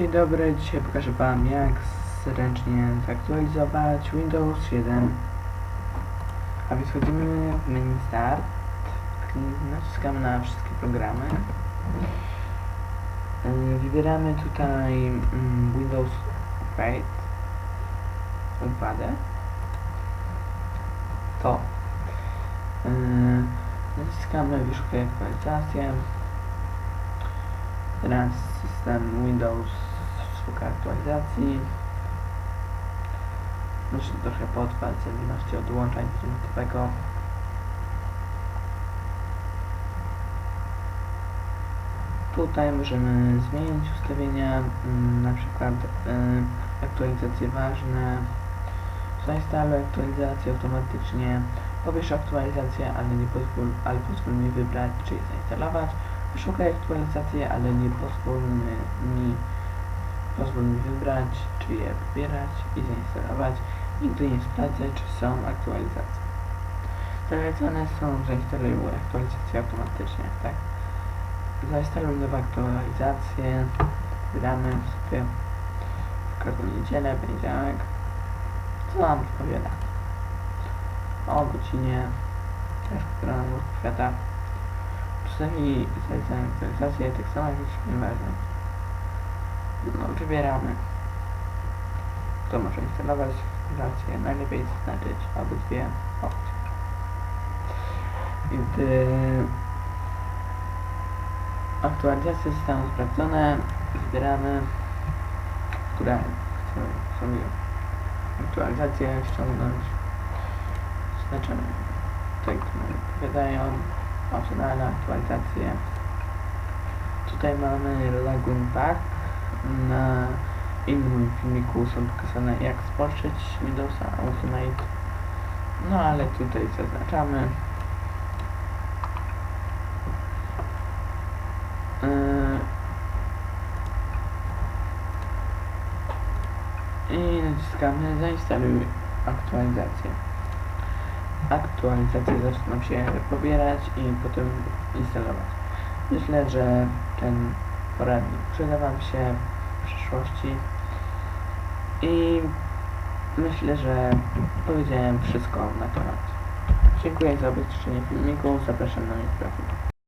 Dzień dobry, dzisiaj pokażę Wam jak zręcznie zaktualizować Windows 7 A więc wchodzimy w menu Start Naciskamy na wszystkie programy. Yy, Wybieramy tutaj mm, Windows Upgrade Układę. To. Yy, Naciskamy wyszukaj aktualizację. Teraz system Windows szuka aktualizacji. Muszę trochę potrwać zależności od łącza internetowego. Tutaj możemy zmienić ustawienia, mm, na przykład y, aktualizacje ważne. Zainstaluj aktualizację automatycznie. Pobierz aktualizację, ale nie pozwól, ale pozwól mi wybrać, czy je zainstalować. Wyszukaj aktualizację, ale nie pozwól mi, mi wybrać, czy je pobierać i zainstalować. Nigdy nie sprawdzę, czy są aktualizacje. Zalecane są zainstaluj aktualizację automatycznie, tak? Zainstaluj nową aktualizację. Wybieramy sobie w każdą niedzielę, poniedziałek. Co nam odpowiada? O godzinie, też, która nam odpowiada czasami zlecam aktualizację, tak samo jak jest nieważne. No, wybieramy. Kto może instalować aktualizację, najlepiej zaznaczyć obydwie opcje. Gdy aktualizacje zostaną sprawdzone, wybieramy, które chcemy aktualizację ściągnąć. Znaczymy te, które odpowiadają opcjonalne aktualizacje. Tutaj mamy Lagoon Pack. Na innym filmiku są pokazane jak spolszyć Windowsa Ultimate. No ale tutaj zaznaczamy. Yy, I naciskamy zainstaluj aktualizację aktualizacje zaczną się pobierać i potem instalować. Myślę, że ten poradnik przyda Wam się w przyszłości i myślę, że powiedziałem wszystko na temat. Dziękuję za obejrzenie filmiku, zapraszam na mój profil.